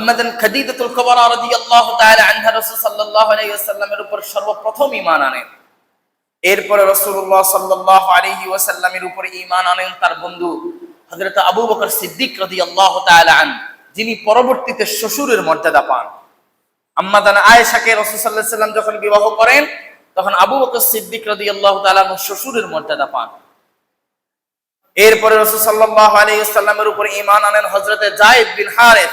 আম্মাদান খাদিজাতুল কুবরা রাদিয়াল্লাহু তাআলা আনহা রাসূল সাল্লাল্লাহু আলাইহি ওয়াসাল্লামের উপর সর্বপ্রথম ঈমান আনেন রাসূলুল্লাহ সাল্লাল্লাহু আলাইহি ওয়াসাল্লামের উপর ঈমান আনেন তার বন্ধু হযরত আবু বকর সিদ্দিক রাদিয়াল্লাহু তাআলা আন যিনি পরবর্তীতে শ্বশুরের মর্যাদা পান। আম্মাদান আয়েশাকে রাসূল সাল্লাল্লাহু আলাইহি সাল্লাম যখন বিবাহ করেন, তখন আবু বকর সিদ্দিক রাদিয়াল্লাহু তাআলা শ্বশুরের মর্যাদা পান। এরপরে রাসূল ওয়াসাল্লামের উপর ঈমান আনেন হযরতে যায়েদ বিন হারিস।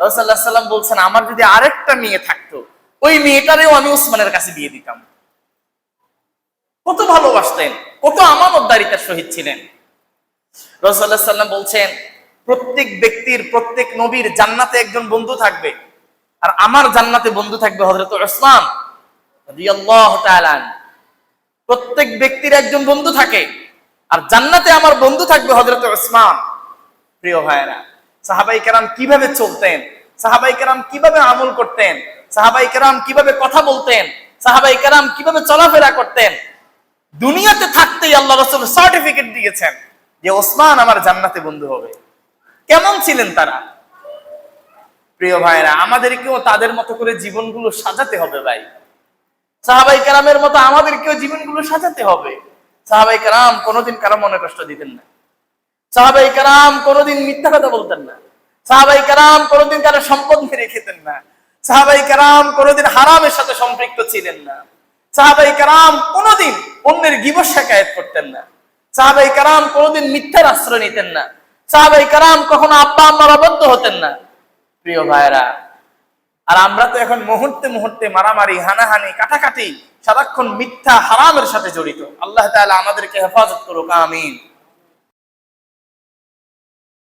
রাসূলুল্লাহ সাল্লাম বলছেন, আমার যদি আরেকটা মেয়ে থাকতো, ওই মেয়েটারেও আমি উসমানের কাছে বিয়ে দিতাম। কত ভালোবাসতেন, কত আমানতদারিতার সহিত ছিলেন। রাসূলুল্লাহ সাল্লাম বলছেন, প্রত্যেক ব্যক্তির, প্রত্যেক নবীর জান্নাতে একজন বন্ধু থাকবে। আর আমার জান্নাতে বন্ধু থাকবে হজরত তাআলা প্রত্যেক ব্যক্তির একজন বন্ধু থাকে। আর জান্নাতে আমার বন্ধু থাকবে হজরত উসমান প্রিয় ভাইরা সাহাবাই কেরাম কীভাবে চলতেন? সাহাবাই কেরাম কীভাবে আমল করতেন? সাহাবাই কেরাম কীভাবে কথা বলতেন? সাহাবাই কেরাম কীভাবে চলাফেরা করতেন? দুনিয়াতে থাকতেই আল্লাহ রসুল সার্টিফিকেট দিয়েছেন যে ওসমান আমার জান্নাতে বন্ধু হবে। কেমন ছিলেন তারা? প্রিয় ভাইরা আমাদেরকেও তাদের মতো করে জীবনগুলো সাজাতে হবে ভাই। সাহাবাই কারামের মতো আমাদেরকেও জীবনগুলো সাজাতে হবে। সাহাবাই কারাম কোনোদিন কারও মনে কষ্ট দিতেন না। সাহাবাই কারাম কোনোদিন মিথ্যা কথা বলতেন না। সাহাবাই কারাম কোনোদিন কারও সম্পদ মেরে খেতেন না। সাহাবাই কারাম কোনোদিন হারামের সাথে সম্পৃক্ত ছিলেন না। সাহাবাই কারাম কোনোদিন অন্যের গিবস শেখায়ত করতেন না। সাহাবাই কারাম কোনোদিন মিথ্যার আশ্রয় নিতেন না। সাহাবাই কারাম কখনো আব্বা আম্মার আবদ্ধ হতেন না। প্রিয় ভাইরা আর আমরা তো এখন মুহূর্তে মুহূর্তে মারামারি, হানাহানি, কাটাকাটি, সারাক্ষণ মিথ্যা, হারামের সাথে জড়িত। আল্লাহ তাআলা আমাদেরকে হেফাজত করুক, আমিন।